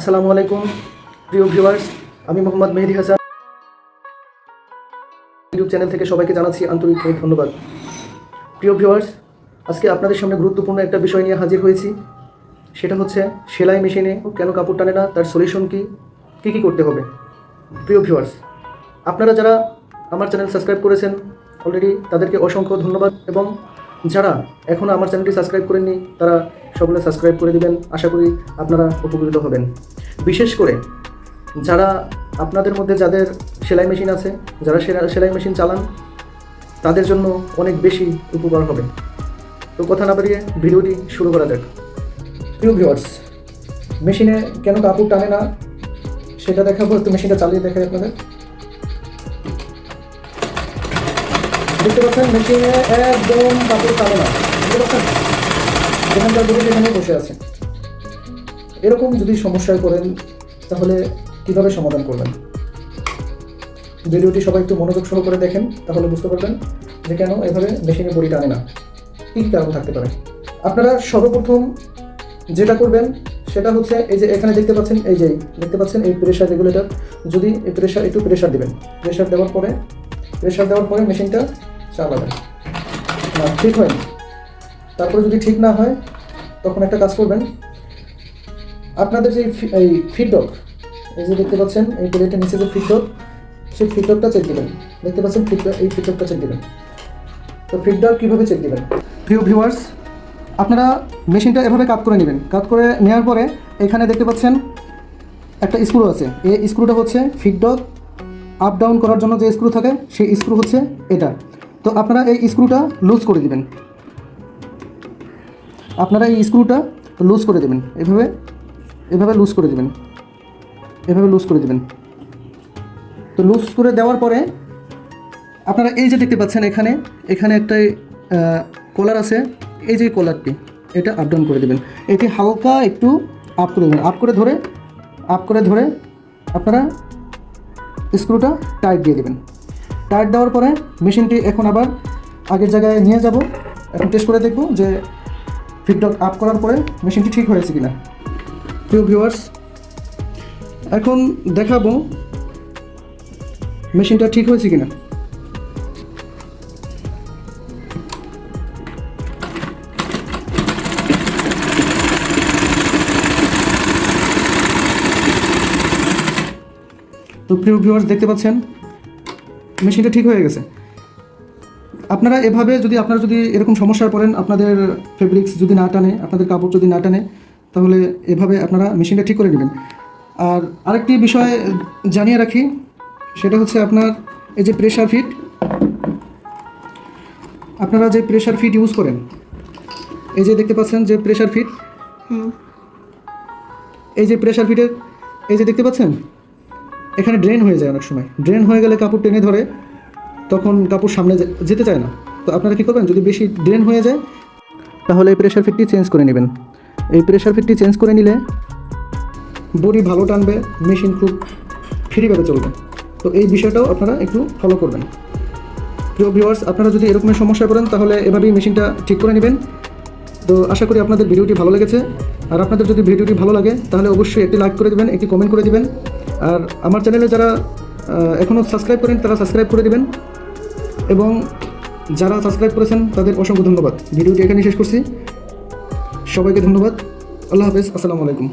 আসসালামু আলাইকুম, প্রিয় ভিউয়ার্স। আমি মোহাম্মদ মেহেদি হাসান। ইউটিউব চ্যানেল থেকে সবাইকে জানাচ্ছি আন্তরিক ধন্যবাদ। প্রিয় ভিউয়ার্স, আজকে আপনাদের সামনে গুরুত্বপূর্ণ একটা বিষয় নিয়ে হাজির হয়েছি। সেটা হচ্ছে সেলাই মেশিনে কেন কাপড় টানে না, তার সলিউশন কি, কী কী করতে হবে। প্রিয় ভিউয়ার্স, আপনারা যারা আমার চ্যানেল সাবস্ক্রাইব করেছেন অলরেডি তাদেরকে অসংখ্য ধন্যবাদ। এবং যারা এখনও আমার চ্যানেলটি সাবস্ক্রাইব করেননি, তারা সকলে সাবস্ক্রাইব করে দিবেন। আশা করি আপনারা উপকৃত হবেন। বিশেষ করে যারা আপনাদের মধ্যে যাদের সেলাই মেশিন আছে, যারা সেলা- সেলাই মেশিন চালান, তাদের জন্য অনেক বেশি উপকার হবে। তো কথা না বাড়িয়ে ভিডিওটি শুরু করা যাক। প্রিয় ভিউয়ার্স মেশিনে কেন কাপড় টানে না? সেটা দেখাবো, একটু মেশিনটা চালিয়ে দেখাই আপনাদের। দেখতে পাচ্ছেন মেশিনে একদম কাপড় টানে না। দেখতে পাচ্ছেন? যেখানকার দুটো সেখানে বসে আছে এরকম যদি সমস্যায় পড়েন, তাহলে কীভাবে সমাধান করবেন? ভিডিওটি সবাই একটু মনোযোগ সহ করে দেখেন, তাহলে বুঝতে পারবেন যে কেন এভাবে মেশিনে বড়ি টানে না। কী কারণ থাকতে পারে। আপনারা সর্বপ্রথম যেটা করবেন, সেটা হচ্ছে এই যে এখানে দেখতে পাচ্ছেন, এই যে দেখতে পাচ্ছেন এই প্রেশার রেগুলেটর যদি এই প্রেশার একটু প্রেশার দিবেন। প্রেশার দেওয়ার পরে প্রেশার দেওয়ার পরে মেশিনটা চালাবেন। না, ঠিক হয়নি তারপরে যদি ঠিক না হয়, তখন একটা কাজ করবেন। আপনাদের যে এই ফিডব্যাক এই যে দেখতে পাচ্ছেন, এই প্লেটের নিচে যে ফিডব্যাক সেই ফিডব্যাকটা চেক দিবেন। দেখতে পাচ্ছেন ফিডব্যাক এই ফিডব্যাকটা চেক দিবেন। তো ফিডব্যাক কীভাবে চেক দিবেন? প্রিয় ভিউয়ার্স আপনারা মেশিনটা এভাবে কাট করে নেবেন। কাট করে নেওয়ার পরে, এখানে দেখতে পাচ্ছেন, একটা স্ক্রু আছে। এই স্ক্রুটা হচ্ছে ফিডব্যাক আপ ডাউন করার জন্য যে স্ক্রু থাকে, সেই স্ক্রু হচ্ছে এটা। তো আপনারা এই স্ক্রুটা লুজ করে দিবেন। আপনারা এই স্ক্রুটা লুজ করে দেবেন। এভাবে এভাবে লুজ করে দেবেন। এভাবে লুজ করে দেবেন। তো লুজ করে দেওয়ার পরে আপনারা এই যে দেখতে পাচ্ছেন এখানে এখানে একটা কলার আছে। এই যে কলারটি এটা আপ ডাউন করে দেবেন। এটি হালকা একটু আপ করে দেবেন। আপ করে ধরে আপ করে ধরে আপনারা স্ক্রুটা টাইট দিয়ে দেবেন। টাইট দেওয়ার পরে মেশিনটি এখন আবার আগের জায়গায় নিয়ে যাব। এখন টেস্ট করে দেখব যে ফিডব্যাক আপ করার পরে মেশিনটি ঠিক হয়েছে কিনা? প্রিয় ভিউয়ার্স এখন দেখাবো মেশিনটা ঠিক হয়েছে কিনা। তো প্রিয় ভিউয়ার্স দেখতে পাচ্ছেন মেশিনটা ঠিক হয়ে গেছে। আপনারা এভাবে যদি আপনারা যদি এরকম সমস্যায় পড়েন আপনাদের ফেব্রিক্স যদি না টানে আপনাদের কাপড় যদি না টানে তাহলে এভাবে আপনারা মেশিনটা ঠিক করে নেবেন। আর আরেকটি বিষয় জানিয়ে রাখি সেটা হচ্ছে আপনার এই যে প্রেশার ফিট আপনারা যে প্রেশার ফিট ইউজ করেন এই যে দেখতে পাচ্ছেন যে প্রেশার ফিট এই যে প্রেশার ফিটের এই যে দেখতে পাচ্ছেন এখানে ড্রেন হয়ে যায় অনেক সময়। ড্রেন হয়ে গেলে কাপড় টেনে ধরে তখন কাপড় সামনে যেতে চায় না। তো আপনারা কী করবেন? যদি বেশি ড্রেন হয়ে যায়, তাহলে এই প্রেশার ফিটটি চেঞ্জ করে নেবেন। এই প্রেশার ফিটটি চেঞ্জ করে নিলে বডি ভালো টানবে মেশিন খুব ফ্রিভাবে চলবে। তো এই বিষয়টাও আপনারা একটু ফলো করবেন। প্রিয় ভিউয়ার্স আপনারা যদি এরকমের সমস্যায় পড়েন, তাহলে এভাবেই মেশিনটা ঠিক করে নেবেন। তো আশা করি আপনাদের ভিডিওটি ভালো লেগেছে। আর আপনাদের যদি ভিডিওটি ভালো লাগে, তাহলে অবশ্যই একটি লাইক করে দিবেন, একটি কমেন্ট করে দিবেন। আর আমার চ্যানেলে যারা এখনও সাবস্ক্রাইব করেন তারা সাবস্ক্রাইব করে দিবেন। এবং যারা সাবস্ক্রাইব করেছেন, তাদের অসংখ্য ধন্যবাদ। ভিডিওটি এখানে শেষ করছি। সবাইকে ধন্যবাদ। আল্লাহ হাফেজ। আসসালামু আলাইকুম।